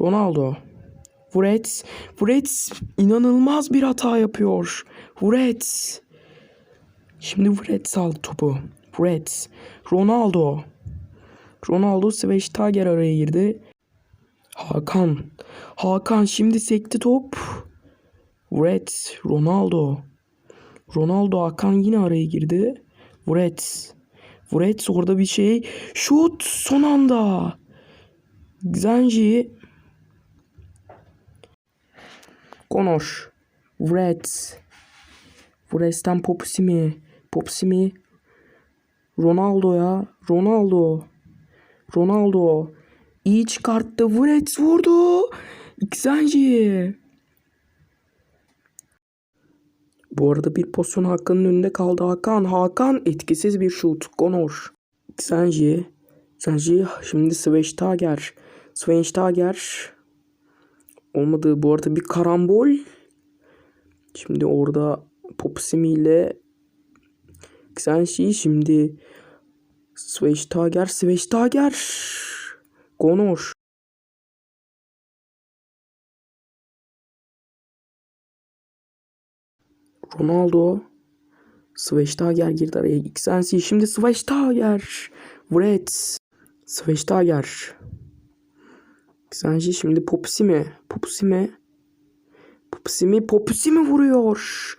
Ronaldo. Fred. Fred inanılmaz bir hata yapıyor. Fred. Şimdi Fred saldı topu. Fred. Ronaldo. Ronaldo Schweinsteiger araya girdi. Hakan. Hakan şimdi sekti top. Fred. Ronaldo. Ronaldo Hakan yine araya girdi. Fred. Fred orada bir şey. Şut son anda. Zenji. Konoş. Fred. Fred'den Popsimi. Popsimi. Ronaldo'ya. Ronaldo. Ronaldo. İyi çıkarttı. Fred vurdu. Zenji. Bu arada bir pozisyon Hakan'ın önünde kaldı. Hakan, Hakan etkisiz bir şut. Gonor. Senji. Senji şimdi Schweinsteiger. Schweinsteiger. Olmadı. Bu arada bir karambol. Şimdi orada Popsimi ile Senji şimdi Schweinsteiger. Schweinsteiger. Gonor. Ronaldo. Schweinsteiger girdi araya. Xensi şimdi Schweinsteiger. Fred. Schweinsteiger. Xensi şimdi Popsimi. Popsimi. Popsimi. Popsimi vuruyor.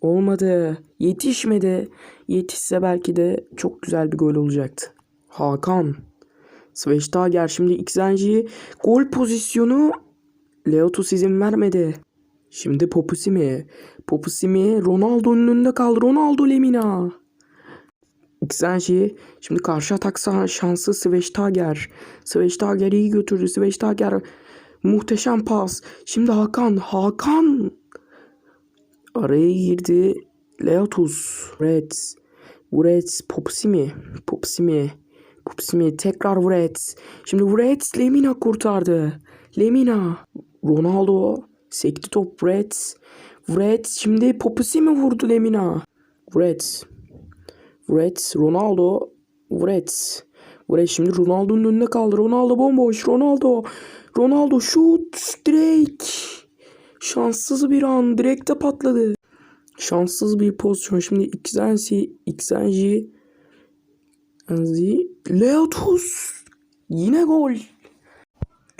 Olmadı. Yetişmedi. Yetişse belki de çok güzel bir gol olacaktı. Hakan. Schweinsteiger şimdi Xensi. Gol pozisyonu. Leotus izin vermedi. Şimdi Popusimi. Popusimi Ronaldo'nun önünde kaldı. Ronaldo Lemina. Xenji. Şimdi karşı atak şansı Schweinsteiger. Schweinsteiger iyi götürdü. Schweinsteiger muhteşem pas. Şimdi Hakan. Hakan. Araya girdi. Leotus. Red. Red. Popsimi. Popsimi. Popsimi. Tekrar Red. Şimdi Red Lemina kurtardı. Lemina. Ronaldo. Sekti top Red. Red şimdi Popisi mi vurdu Lemina? Red. Red. Ronaldo. Red. Red şimdi Ronaldo'nun önünde kaldı. Ronaldo bomboş. Ronaldo. Ronaldo şut. Direkt. Şanssız bir an. Direkte patladı. Şanssız bir pozisyon. Şimdi Xensi. Xenji. Xensi. Leotus. Yine gol.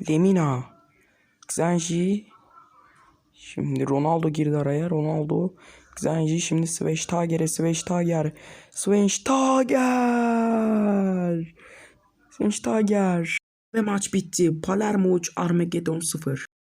Lemina. Xenji. Şimdi Ronaldo girdi araya. Ronaldo. Zenji şimdi Schweinsteiger'e Schweinsteiger. Schweinsteiger. Schweinsteiger. Ve maç bitti. Palermo 3 Armageddon 0.